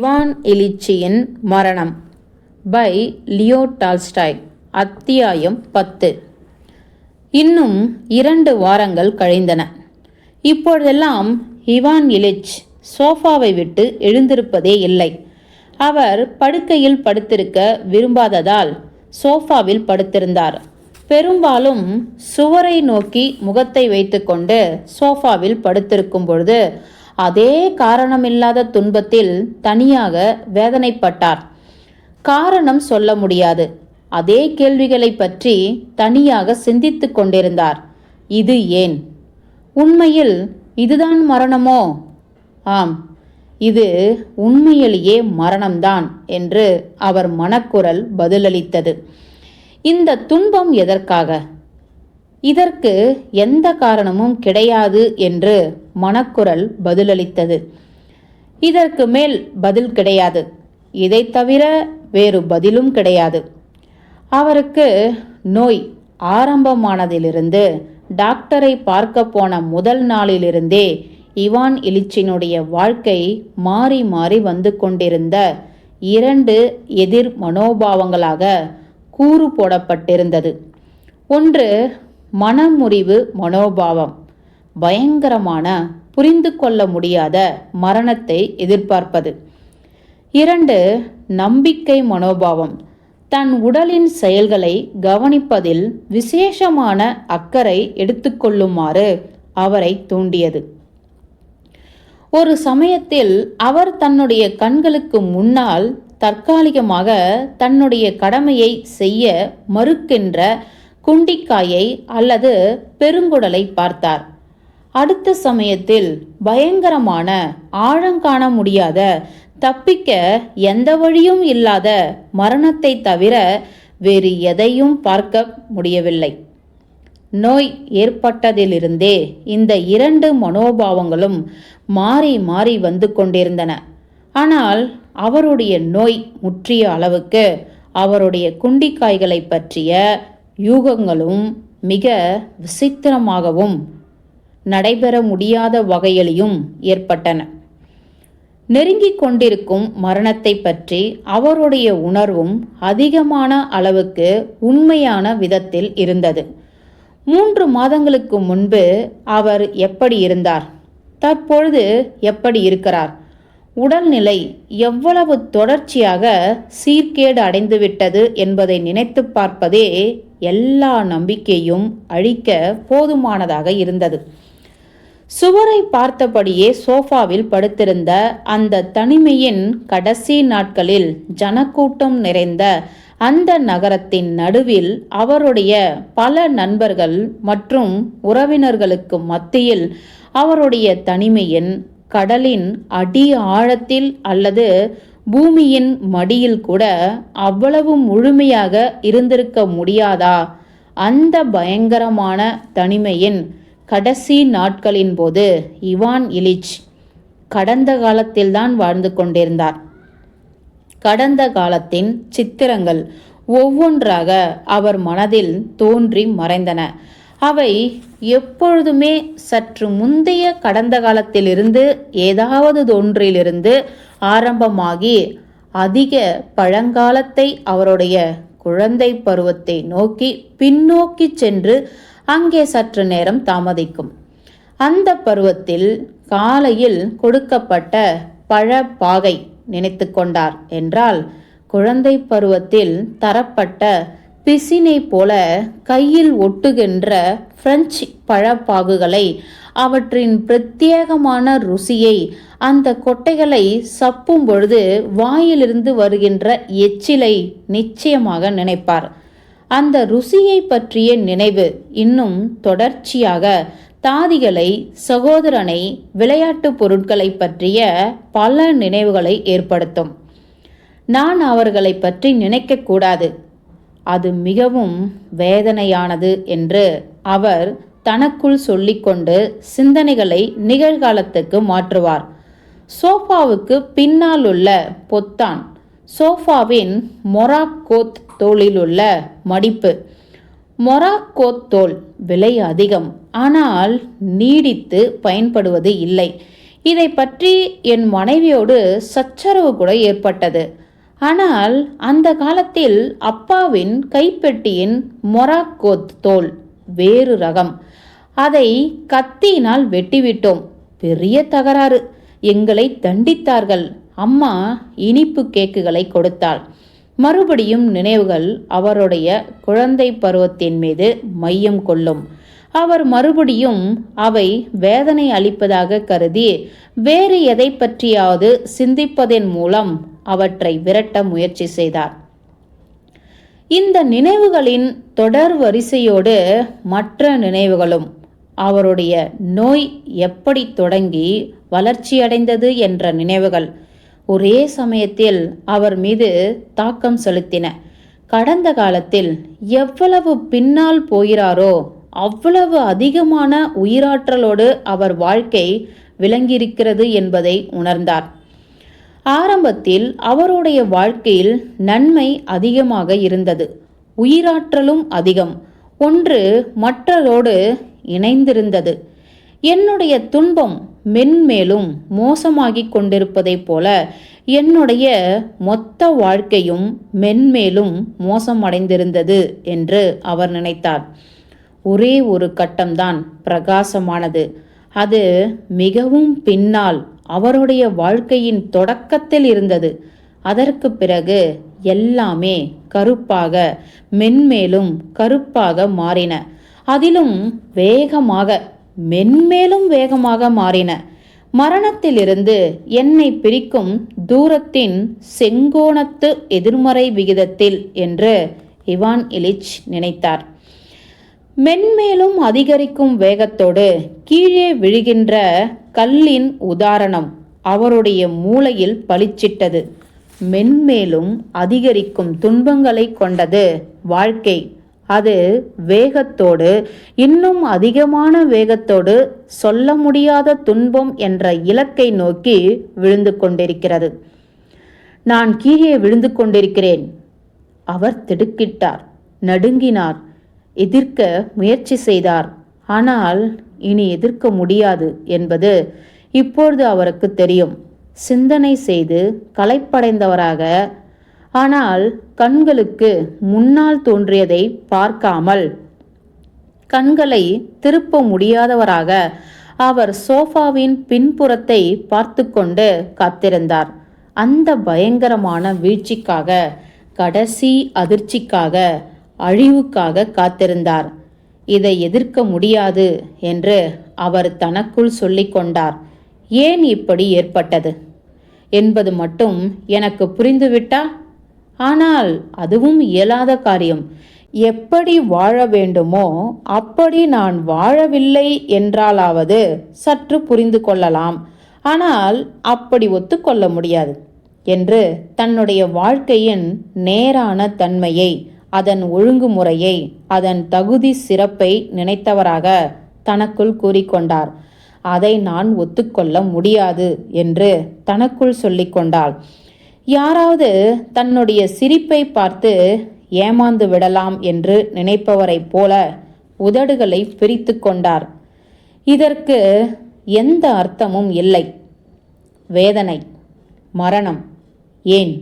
Ivan எலிச்சியின் மரணம் by Leo Tolstoy அத்தியாயம் பத்து. இன்னும் இரண்டு வாரங்கள் கழிந்தன. இப்பொழுதெல்லாம் இவான் இலிச் சோஃபாவை விட்டு எழுந்திருப்பதே இல்லை. அவர் படுக்கையில் படுத்திருக்க விரும்பாததால் சோஃபாவில் படுத்திருந்தார். பெரும்பாலும் சுவரை நோக்கி முகத்தை வைத்துக்கொண்டு சோஃபாவில் படுத்திருக்கும் பொழுது அதே காரணமில்லாத துன்பத்தில் தனியாக வேதனைப்பட்டார். காரணம் சொல்ல முடியாது. அதே கேள்விகளை பற்றி தனியாக சிந்தித்து கொண்டிருந்தார். இது ஏன்? உண்மையில் இதுதான் மரணமோ? ஆம் இது உண்மையிலேயே மரணம்தான் என்று அவர் மனக்குரல் பதிலளித்தது. இந்த துன்பம் எதற்காக? இதற்கு எந்த காரணமும் கிடையாது என்று மனக்குரல் பதிலளித்தது. இதற்கு மேல் பதில் கிடையாது. இதைத் தவிர வேறு பதிலும் கிடையாது. அவருக்கு நோய் ஆரம்பமானதிலிருந்து டாக்டரை பார்க்க போன முதல் நாளிலிருந்தே இவான் இலிச்சினுடைய வாழ்க்கை மாறி மாறி வந்து கொண்டிருந்த இரண்டு எதிர் மனோபாவங்களாக கூறு போடப்பட்டிருந்தது. ஒன்று மனமுறிவு மனோபாவம். பயங்கரமான புரிந்து கொள்ள முடியாத மரணத்தை எதிர்பார்ப்பது. இரண்டு நம்பிக்கை மனோபாவம். தன் உடலின் செயல்களை கவனிப்பதில் விசேஷமான அக்கறை எடுத்துக்கொள்ளுமாறு அவரை தூண்டியது. ஒரு சமயத்தில் அவர் தன்னுடைய கண்களுக்கு முன்னால் தற்காலிகமாக தன்னுடைய கடமையை செய்ய மறுக்கின்ற குண்டிக்காயை அல்லது பெருங்குடலை பார்த்தார். அடுத்த சமயத்தில் பயங்கரமான ஆழங்காண முடியாத தப்பிக்க எந்த வழியும் இல்லாத மரணத்தை தவிர வேறு எதையும் பார்க்க முடியவில்லை. நோய் ஏற்பட்டதிலிருந்தே இந்த இரண்டு மனோபாவங்களும் மாறி மாறி வந்து கொண்டிருந்தன. ஆனால் அவருடைய நோய் முற்றிய அளவுக்கு அவருடைய குண்டிக்காய்களை பற்றிய யூகங்களும் மிக விசித்திரமாகவும் நடைபெற முடியாத வகையிலையும் ஏற்பட்டன. நெருங்கிக் கொண்டிருக்கும் மரணத்தை பற்றி அவருடைய உணர்வும் அதிகமான அளவுக்கு உண்மையான விதத்தில் இருந்தது. மூன்று மாதங்களுக்கு முன்பு அவர் எப்படி இருந்தார்? தற்பொழுது எப்படி இருக்கிறார்? உடல்நிலை எவ்வளவு தொடர்ச்சியாக சீர்கேடு அடைந்துவிட்டது என்பதை நினைத்து பார்ப்பதே எல்லா நம்பிக்கையும் அழிக்க போதுமானதாக இருந்தது. சுவரை பார்த்தபடியே சோஃபாவில் படுத்திருந்த அந்த தனிமையின் கடைசி நாட்களில் ஜனக்கூட்டம் நிறைந்த அந்த நகரத்தின் நடுவில் அவருடைய பல நண்பர்கள் மற்றும் உறவினர்களுக்கு மத்தியில் அவருடைய தனிமையின் கடலின் அடி ஆழத்தில் அல்லது பூமியின் மடியில் கூட அவ்வளவு முழுமையாக இருந்திருக்க முடியாதா? அந்த பயங்கரமான தனிமையின் கடைசி நாட்களின் போது இவான் இலிச் கடந்த காலத்தில்தான் வாழ்ந்து கொண்டிருந்தார். கடந்த காலத்தின் சித்திரங்கள் ஒவ்வொன்றாக அவர் மனதில் தோன்றி மறைந்தன. அவை எப்பொழுதுமே சற்று முந்தைய கடந்த காலத்திலிருந்து ஏதாவது ஒன்றிலிருந்து ஆரம்பமாகி அதிக பழங்காலத்தை அவருடைய குழந்தை பருவத்தை நோக்கி பின்னோக்கி சென்று அங்கே சற்று நேரம் தாமதிக்கும். அந்த பருவத்தில் காலையில் கொடுக்கப்பட்ட பழப்பாகை நினைத்து கொண்டார் என்றால் குழந்தை பருவத்தில் தரப்பட்ட பிசினை போல கையில் ஒட்டுகின்ற பிரெஞ்சு பழப்பாகுகளை அவற்றின் பிரத்யேகமான ருசியை அந்த கொட்டைகளை சப்பும் பொழுது வாயிலிருந்து வருகின்ற எச்சிலை நிச்சயமாக நினைப்பார். அந்த ருசியை பற்றிய நினைவு இன்னும் தொடர்ச்சியாக தாதிகளை சகோதரனை விளையாட்டு பொருட்களை பற்றிய பல நினைவுகளை ஏற்படுத்தும். நான் அவர்களை பற்றி நினைக்கக்கூடாது அது மிகவும் வேதனையானது என்று அவர் தனக்குள் சொல்லிக்கொண்டு சிந்தனைகளை நிகழ்காலத்துக்கு மாற்றுவார். சோஃபாவுக்கு பின்னால் உள்ள பொத்தான் சோஃபாவின் மொராக்கோத் தோளிலுள்ள மடிப்பு. மொராக்கோத் தோல் விலை அதிகம் ஆனால் நீடித்து பயன்படுவது இல்லை. இதை பற்றி என் மனைவியோடு சச்சரவு கூட ஏற்பட்டது. ஆனால் அந்த காலத்தில் அப்பாவின் கைப்பெட்டியின் மொராக்கோத் தோல் வேறு ரகம். அதை கத்தியினால் வெட்டிவிட்டோம். பெரிய தகராறு. எங்களை தண்டித்தார்கள். அம்மா இனிப்பு கேக்குகளை கொடுத்தாள். மறுபடியும் நினைவுகள் அவருடைய குழந்தை பருவத்தின் மீது மையம் கொள்ளும். அவர் மறுபடியும் அவை வேதனை அளிப்பதாக கருதி வேறு எதை பற்றியாவது சிந்திப்பதன் மூலம் அவற்றை விரட்ட முயற்சி செய்தார். இந்த நினைவுகளின் தொடர் வரிசையோடு மற்ற நினைவுகளும் அவருடைய நோய் எப்படி தொடங்கி வளர்ச்சியடைந்தது என்ற நினைவுகள் ஒரே சமயத்தில் அவர் மீது தாக்கம் செலுத்தின. கடந்த காலத்தில் எவ்வளவு பின்னால் போகிறாரோ அவ்வளவு அதிகமான உயிராற்றலோடு அவர் வாழ்க்கை விளங்கியிருக்கிறது என்பதை உணர்ந்தார். ஆரம்பத்தில் அவருடைய வாழ்க்கையில் நன்மை அதிகமாக இருந்தது. உயிராற்றலும் அதிகம். ஒன்று மற்றதோடு இணைந்திருந்தது. என்னுடைய துன்பம் மென்மேலும் மோசமாகிக் கொண்டிருப்பதைப் போல என்னுடைய மொத்த வாழ்க்கையும் மென்மேலும் மோசமடைந்திருந்தது என்று அவர் நினைத்தார். ஒரே ஒரு கட்டம்தான் பிரகாசமானது. அது மிகவும் பின்னால் அவருடைய வாழ்க்கையின் தொடக்கத்தில் இருந்தது. அதற்கு பிறகு எல்லாமே கருப்பாக மென்மேலும் கருப்பாக மாறின. அதிலும் வேகமாக மென்மேலும் வேகமாக மாறின. மரணத்திலிருந்து என்னை பிரிக்கும் தூரத்தின் செங்கோணத்து எதிர்மறை விகிதத்தில் என்று இவான் இலிச் நினைத்தார். மென்மேலும் அதிகரிக்கும் வேகத்தோடு கீழே விழுகின்ற கல்லின் உதாரணம் அவருடைய மூளையில் பளிச்சிட்டது. மென்மேலும் அதிகரிக்கும் துன்பங்களை கொண்டது வாழ்க்கை. அது வேகத்தோடு இன்னும் அதிகமான வேகத்தோடு சொல்ல முடியாத துன்பம் என்ற இலக்கை நோக்கி விழுந்து கொண்டிருக்கிறது. நான் கீழே விழுந்து கொண்டிருக்கிறேன். அவர் திடுக்கிட்டார் நடுங்கினார். எதிர்க்க முயற்சி செய்தார். ஆனால் இனி எதிர்க்க முடியாது என்பது இப்பொழுது அவருக்கு தெரியும். சிந்தனை செய்து களைப்படைந்தவராக ஆனால் கண்களுக்கு முன்னால் தோன்றியதை பார்க்காமல் கண்களை திருப்ப முடியாதவராக அவர் சோஃபாவின் பின்புறத்தை பார்த்து கொண்டு காத்திருந்தார். அந்த பயங்கரமான வீழ்ச்சிக்காக கடைசி அதிர்ச்சிக்காக அழிவுக்காக காத்திருந்தார். இதை எதிர்க்க முடியாது என்று அவர் தனக்குள் சொல்லிக்கொண்டார் ஏன் இப்படி ஏற்பட்டது? என்பது மட்டும் எனக்கு புரிந்துவிட்டா? ஆனால் அதுவும் இயலாத காரியம். எப்படி வாழ வேண்டுமோ அப்படி நான் வாழவில்லை என்றாலாவது சற்று புரிந்து கொள்ளலாம். ஆனால் அப்படி ஒத்துக்கொள்ள முடியாது என்று தன்னுடைய வாழ்க்கையின் நேரான தன்மையை அதன் ஒழுங்குமுறையை அதன் தகுதி சிறப்பை நினைத்தவராக தனக்குள் கூறிக்கொண்டார். அதை நான் ஒத்துக்கொள்ள முடியாது என்று தனக்குள் சொல்லிக்கொண்டாள். யாராவது தன்னுடைய சிரிப்பை பார்த்து ஏமாந்து விடலாம் என்று நினைப்பவரைப் போல உதடுகளை பிரித்து கொண்டார். இதற்கு எந்த அர்த்தமும் இல்லை. வேதனை மரணம் ஏன்?